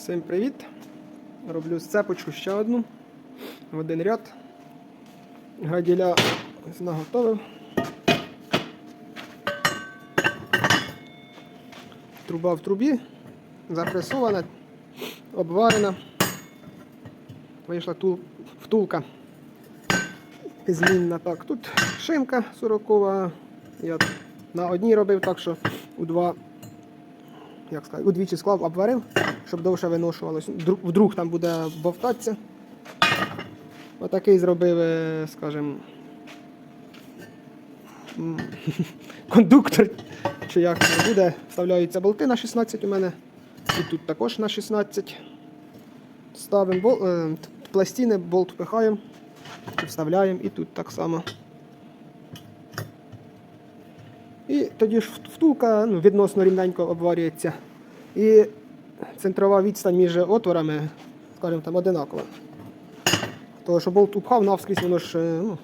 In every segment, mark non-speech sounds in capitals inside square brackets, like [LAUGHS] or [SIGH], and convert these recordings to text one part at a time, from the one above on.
Всім привіт! Роблю сцепочку ще одну в один ряд. Гаділя наготовив. Труба в трубі, запресована, обварена. Вийшла тул, втулка змінна. Так, тут шинка 40 Я на одній робив, так що у два як сказати, удвічі склав, обварив, щоб довше виношувалось. Друг- Вдруг там буде бовтатися. Отакий зробив, е, скажімо, [LAUGHS] кондуктор, чи як це буде. Вставляються болти на 16 у мене. І тут також на 16. Ставимо бол, е, пластини, болт впихаємо, вставляємо і тут так само. І тоді ж втулка ну, відносно рівненько обварюється. І центрова відстань між отворами, скажімо там, одинакова. Тому що болт упхав навскрізь, воно ж, е, ну,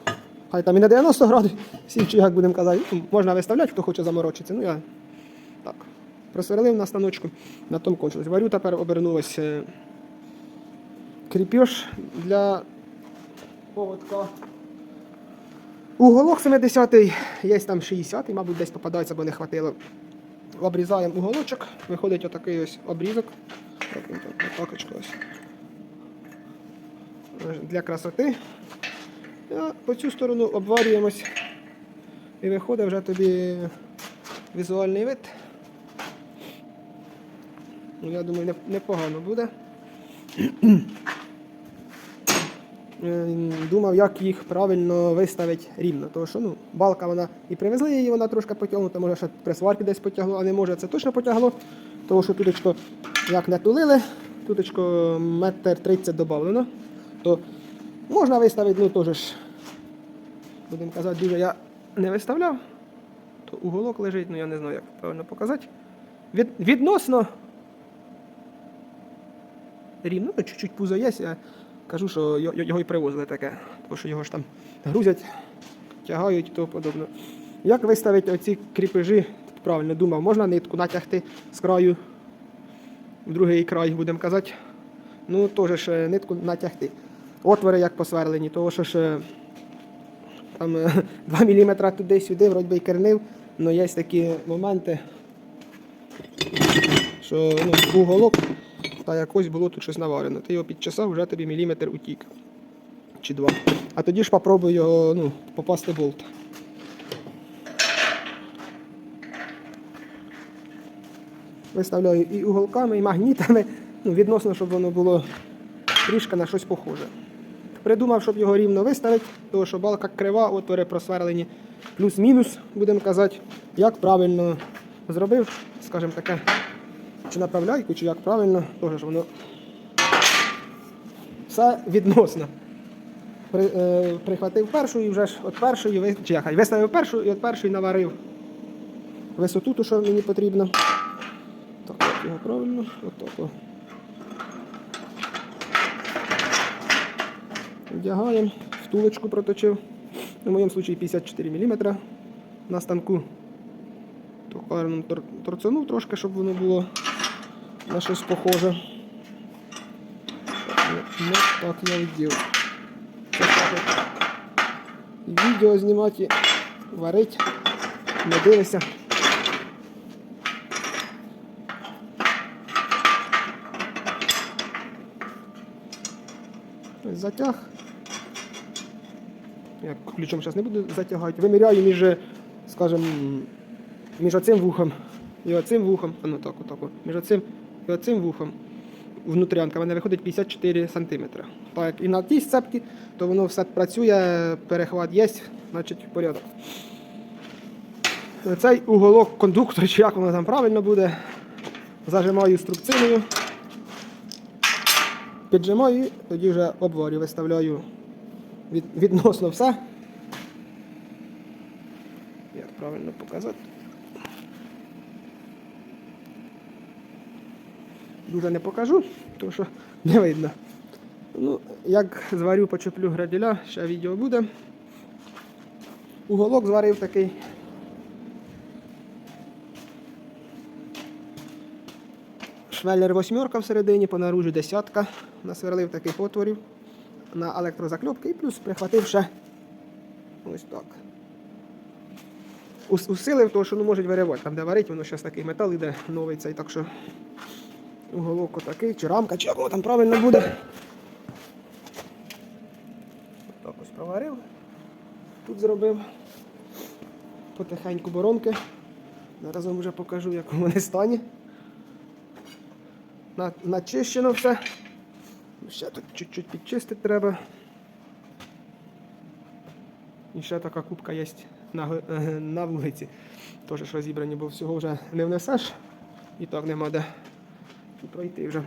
хай там і на 90 градусів, чи як будемо казати, ну, можна виставляти, хто хоче заморочитися. Ну я так. Просверлив на станочку, на тому кончилось. Варю тепер обернулось е, кріпеж для поводка. Уголок 70-й, є там 60-й, мабуть, десь попадається, бо не хватило. Обрізаємо уголочок, виходить отакий ось обрізок. Для красоти. А по цю сторону обварюємось. І виходить вже тобі візуальний вид. Ну, Я думаю, непогано буде. Е, Думав, як їх правильно виставити рівно. Тому що ну, балка вона і привезли її, вона трошки потягнута, може ще при сварці десь потягло, а не може, це точно потягло. Тому що туточко, як не тулили, туточко метр тридцять додавлено, то можна виставити, ну теж ж, будемо казати, дуже я не виставляв. То уголок лежить, ну я не знаю, як правильно показати. Від, відносно рівно, ну, пузо є, кажу, що його і привозили таке, тому що його ж там грузять, тягають і тому подобне. Як виставити оці кріпежі, Тут правильно думав, можна нитку натягти з краю в другий край, будемо казати. Ну, теж ж е, нитку натягти. Отвори як посверлені, того що ж е, там 2 мм туди-сюди, вроді би і кернив, але є такі моменти, що ну, уголок та якось було тут щось наварено. Ти його підчесав, вже тобі міліметр утік. Чи два. А тоді ж попробуй його ну, попасти болт. Виставляю і уголками, і магнітами, ну, відносно, щоб воно було трішки на щось похоже. Придумав, щоб його рівно виставити, тому що балка крива, отвори просверлені плюс-мінус, будемо казати, як правильно зробив, скажімо таке, чи направляйку, чи як правильно, теж воно все відносно. При, е, прихватив першу і вже ж від першої, чи як, виставив першу і від першої наварив висоту, ту, що мені потрібно. Так, як його правильно, отак. Вдягаємо, втулочку проточив. В моєму випадку 54 мм на станку. Токарном торцанув трошки, щоб воно було на щось похоже. Ну, так я. І відео знімати, і варить, не дивися. Затяг. Я ключом зараз не буду затягати. Виміряю між, скажімо, між оцим вухом і оцим вухом. А ну так, отак. Між оцим і оцим вухом. Внутрянка в мене виходить 54 см. Так, і на тій сцепці, то воно все працює, перехват є, значить порядок. Цей уголок кондуктора, чи як воно там правильно буде, зажимаю струбциною. Піджимаю, і тоді вже обварю, виставляю від, відносно все. Як правильно показати? Дуже не покажу, тому що не видно. Ну, як зварю, почеплю граділя, ще відео буде. Уголок зварив такий. швеллер восьмерка всередині, по наружу десятка. Насверлив таких отворів на електрозакльопки і плюс прихватив ще ось так. Усилив, тому що ну, можуть виривати. Там, де варить, воно зараз такий метал іде новий цей, так що уголок отакий, чи рамка, чи як там правильно буде. Так ось проварив. Тут зробив потихеньку боронки. Зараз вам вже покажу, в якому вони стані. На- Начищено все. Ще тут чуть-чуть підчистити треба. І ще така кубка є на, е, на вулиці. Теж розібрані, бо всього вже не внесеш. І так нема де пройти вже.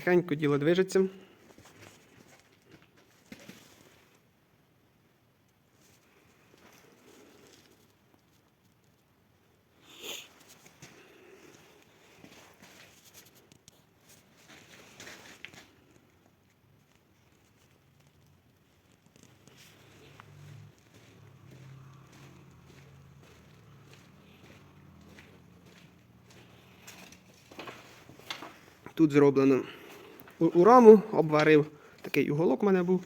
Так, тихенько діло движеться. Тут зроблено у, у раму, обварив. Такий уголок в мене був.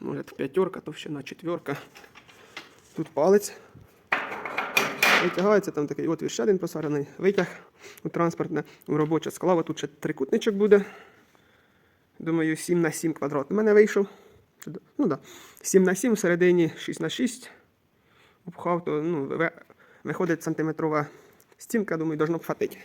Може п'ятерка, товщина четверка. Тут палець. Витягається, там такий отвір ще один посарений, витяг у транспортне, у робоча склава. Тут ще трикутничок буде. Думаю, 7 на 7 квадрат. У мене вийшов. Ну. Да. 7 на 7 всередині 6 на 6. Обхав, то ну, виходить сантиметрова стінка, думаю, должно б хватити.